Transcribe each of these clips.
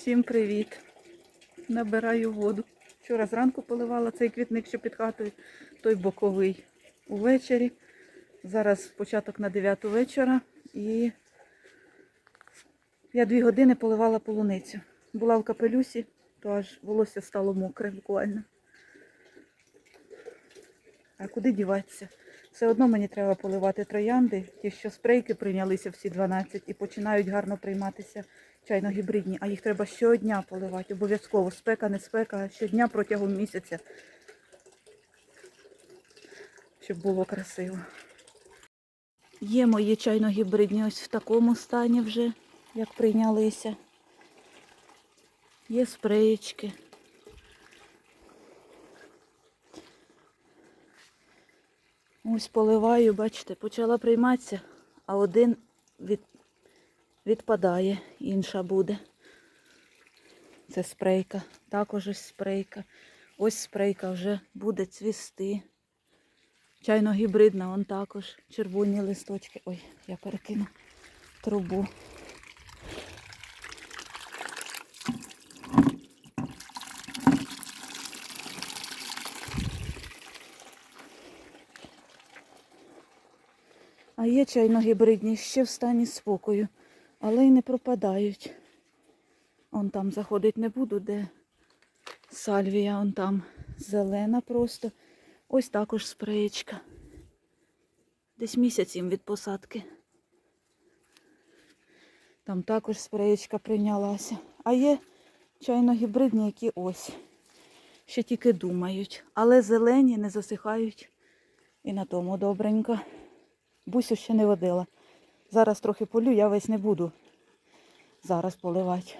Всім привіт! Набираю воду. Вчора зранку поливала цей квітник, що під хатою, той боковий увечері. Зараз початок на 9 вечора і я дві години поливала полуницю. Була в капелюсі, то аж волосся стало мокре буквально. А куди діватися? Все одно мені треба поливати троянди, ті, що спрейки прийнялися всі 12 і починають гарно прийматися чайно-гібридні, а їх треба щодня поливати. Обов'язково спека, не спека, щодня протягом місяця, щоб було красиво. Є мої чайно-гібридні ось в такому стані вже, як прийнялися. Є спреєчки. Ось поливаю, бачите, почала прийматися, а один від, відпадає, інша буде. Це спрейка, також ось спрейка. Ось спрейка вже буде цвісти. Чайно-гібридна, вон також червоні листочки. Ой, я перекину трубу. А є чайно-гібридні ще в стані спокою, але й не пропадають. Он там заходить не буду, де сальвія, он там зелена просто. Ось також спреєчка. Десь місяць їм від посадки. Там також спреєчка прийнялася. А є чайно-гібридні, які ось. Ще тільки думають. Але зелені не засихають. І на тому добренько. Бусю ще не водила. Зараз трохи полю, я весь не буду зараз поливати.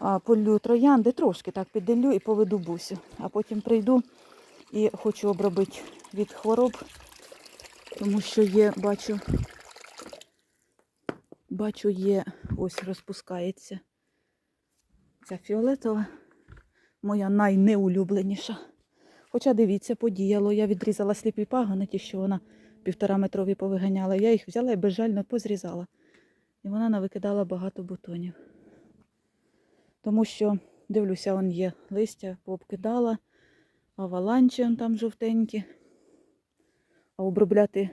А полю троянди трошки так підділю і поведу бусю. А потім прийду і хочу обробити від хвороб, тому що є, бачу, бачу, є, ось розпускається. Ця фіолетова, моя найнеулюбленіша. Хоча дивіться, подіяло. Я відрізала сліпі пагони, ті, що вона півтора метрові повиганяла. Я їх взяла і безжально позрізала. І вона навикидала багато бутонів. Тому що, дивлюся, он є листя, пообкидала, аваланчі там жовтенькі. А обробляти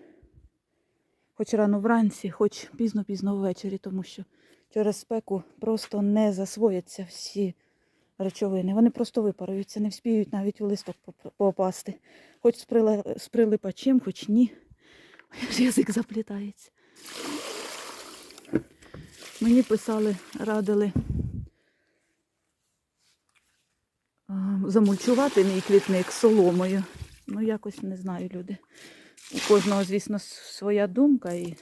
хоч рано вранці, хоч пізно-пізно ввечері, тому що через спеку просто не засвояться всі речовини. Вони просто випаруються, не вспіють навіть у листок попасти. Хоч з прилипачем, хоч ні. Язик заплітається. Мені писали, радили замульчувати мій квітник соломою. Ну, якось не знаю, люди. У кожного, звісно, своя думка і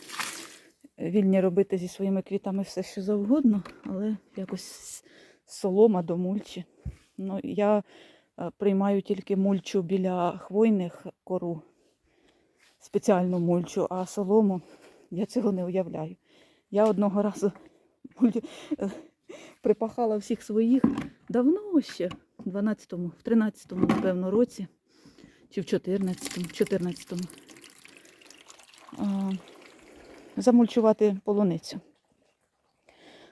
вільні робити зі своїми квітами все, що завгодно, але якось солома до мульчі. Ну, я приймаю тільки мульчу біля хвойних кору, спеціальну мульчу, а солому я цього не уявляю. Я одного разу е, припахала всіх своїх давно ще, в 12-му, в 13-му, напевно, році, чи в 14-му, в 14-му. А, Замульчувати полуницю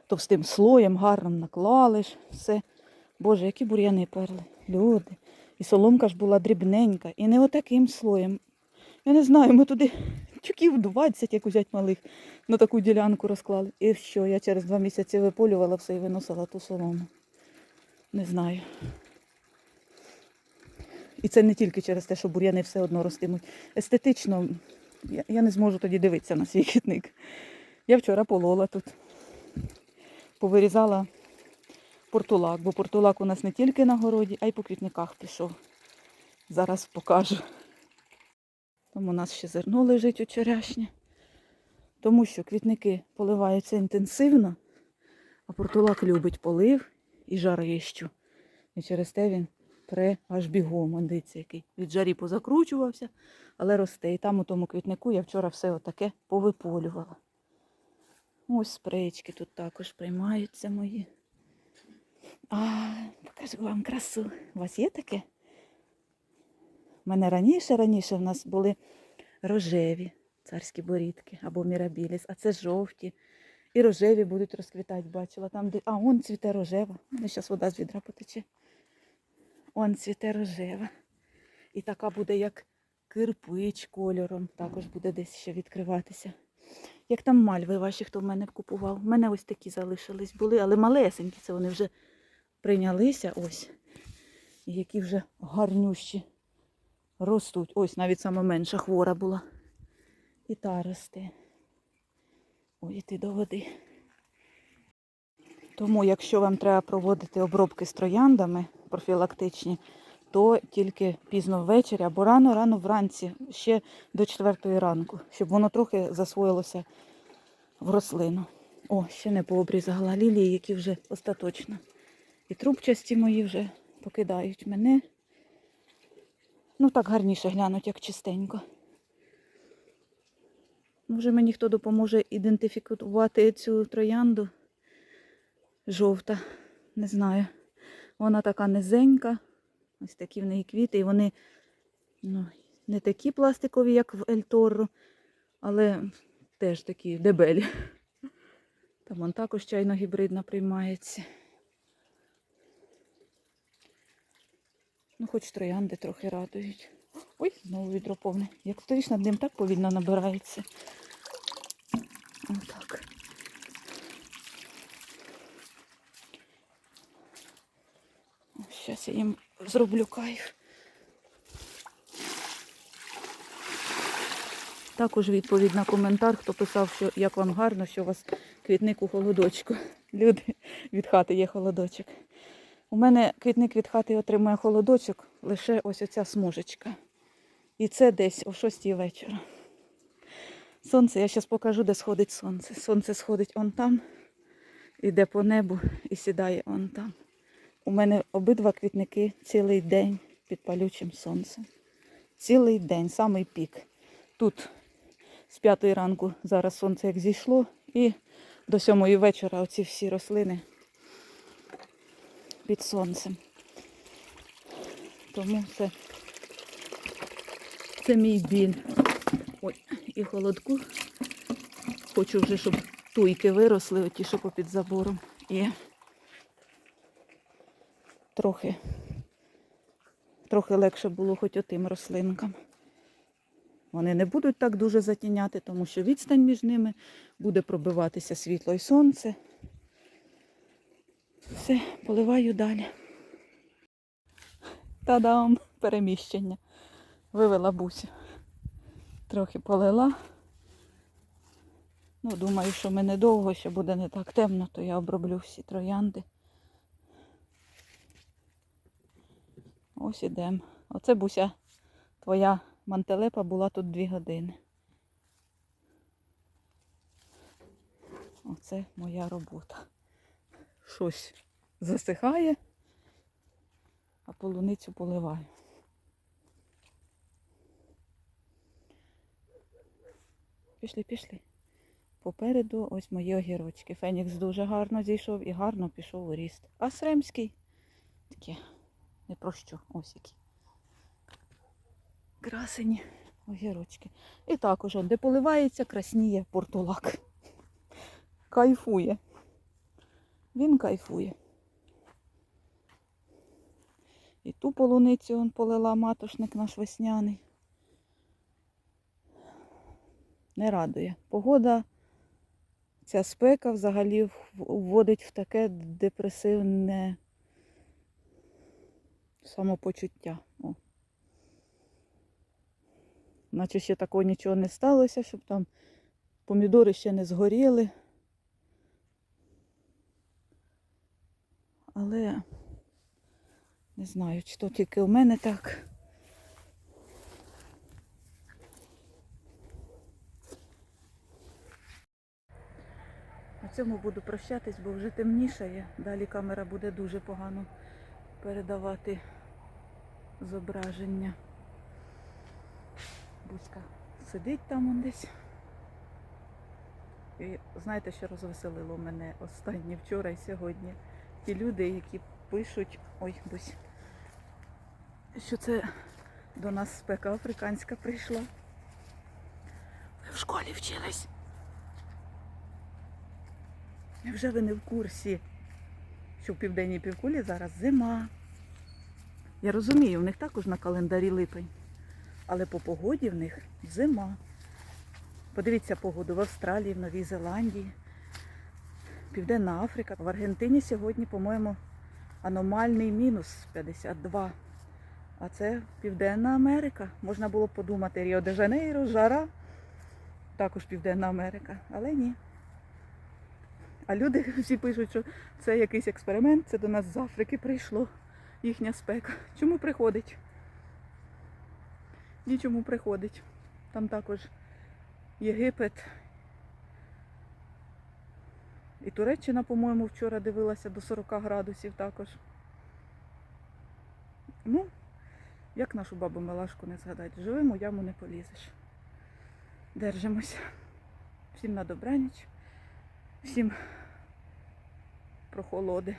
товстим слоєм, гарно наклали ж все. Боже, які бур'яни перли, люди. І соломка ж була дрібненька, і не отаким слоєм. Я не знаю, ми туди тюків 20, як взять малих, на таку ділянку розклали. І що, я через два місяці виполювала все і виносила ту солому. Не знаю. І це не тільки через те, що бур'яни все одно ростимуть. Естетично я, я не зможу тоді дивитися на свій квітник. Я вчора полола тут повирізала портулак, бо портулак у нас не тільки на городі, а й по квітниках пішов. Зараз покажу. Там у нас ще зерно лежить у черешні. Тому що квітники поливаються інтенсивно, а портулак любить полив і жарищу. І через те він пре аж бігом. Он який від жарі позакручувався, але росте. І там у тому квітнику я вчора все отаке повиполювала. Ось спреєчки тут також приймаються мої. А, покажу вам красу. У вас є таке? У мене раніше, раніше в нас були рожеві царські борідки або мірабіліс, а це жовті. І рожеві будуть розквітати, бачила. Там, де... А, он цвіте рожева. Зараз вода з відра потече. Он цвіте рожева. І така буде, як кирпич кольором. Також буде десь ще відкриватися. Як там мальви ваші, хто в мене купував. У мене ось такі залишились були, але малесенькі, це вони вже прийнялися ось. Які вже гарнющі ростуть. Ось навіть сама менша хвора була. І та росте. Ой, іти до води. Тому, якщо вам треба проводити обробки з трояндами профілактичні, то тільки пізно ввечері або рано-рано вранці, ще до 4 ранку, щоб воно трохи засвоїлося в рослину. О, ще не пообрізала лілії, які вже остаточно. І трубчасті мої вже покидають мене. Ну так гарніше глянуть, як чистенько. Може мені хто допоможе ідентифікувати цю троянду жовта. Не знаю. Вона така низенька. Ось такі в неї квіти. І вони ну, не такі пластикові, як в Ельторро, але теж такі дебелі. Там вон також чайно гібридна приймається. Ну, хоч троянди трохи радують. Ой, знову відро повне. Як стоїш над ним, так повільно набирається. Отак. Зараз я їм зроблю кайф. Також відповідь на коментар, хто писав, що як вам гарно, що у вас квітник у холодочку. Люди від хати є холодочок. У мене квітник від хати отримує холодочок лише ось оця смужечка. І це десь о 6 вечора. Сонце, я зараз покажу, де сходить сонце. Сонце сходить он там, іде по небу і сідає он там. У мене обидва квітники цілий день під палючим сонцем. Цілий день, самий пік. Тут з п'ятої ранку зараз сонце як зійшло, і до сьомої вечора оці всі рослини під сонцем. Тому це, це мій біль. Ой, і холодку. Хочу вже, щоб туйки виросли, оті, що попід забором. І трохи, трохи легше було хоч отим рослинкам. Вони не будуть так дуже затіняти, тому що відстань між ними буде пробиватися світло і сонце. Все, поливаю далі. Та-дам! Переміщення. Вивела бусю. Трохи полила. Ну, думаю, що ми недовго, що буде не так темно, то я оброблю всі троянди. Ось ідемо. Оце буся твоя мантелепа була тут дві години. Оце моя робота. Щось засихає, а полуницю поливаю. Пішли, пішли. Попереду ось мої огірочки. Фенікс дуже гарно зійшов і гарно пішов у ріст. А Сремський таке не про що. Ось які. Красені огірочки. І також, де поливається, красніє портулак. Кайфує. Він кайфує. І ту полуницю он полила матошник наш весняний. Не радує. Погода, ця спека взагалі вводить в таке депресивне самопочуття. О. Наче ще такого нічого не сталося, щоб там помідори ще не згоріли. Але не знаю, чи то тільки у мене так. На цьому буду прощатись, бо вже темнішає. Далі камера буде дуже погано передавати зображення. Буська сидить там он десь. І знаєте, що розвеселило мене останнє вчора і сьогодні? Ті люди, які пишуть, ой, Бусь, що це до нас спека африканська прийшла. Ви в школі вчились. Невже ви не в курсі, що в південній півкулі зараз зима? Я розумію, в них також на календарі липень, але по погоді в них зима. Подивіться погоду в Австралії, в Новій Зеландії, Південна Африка. В Аргентині сьогодні, по-моєму, аномальний мінус 52. А це Південна Америка. Можна було подумати Ріо де Жанейро, жара, також Південна Америка, але ні. А люди всі пишуть, що це якийсь експеримент, це до нас з Африки прийшло їхня спека. Чому приходить? Нічому приходить. Там також Єгипет. І Туреччина, по-моєму, вчора дивилася до 40 градусів також. Ну, як нашу бабу Мелашку не згадати, живемо, яму не полізеш. Держимося. Всім на добраніч, всім прохолоди.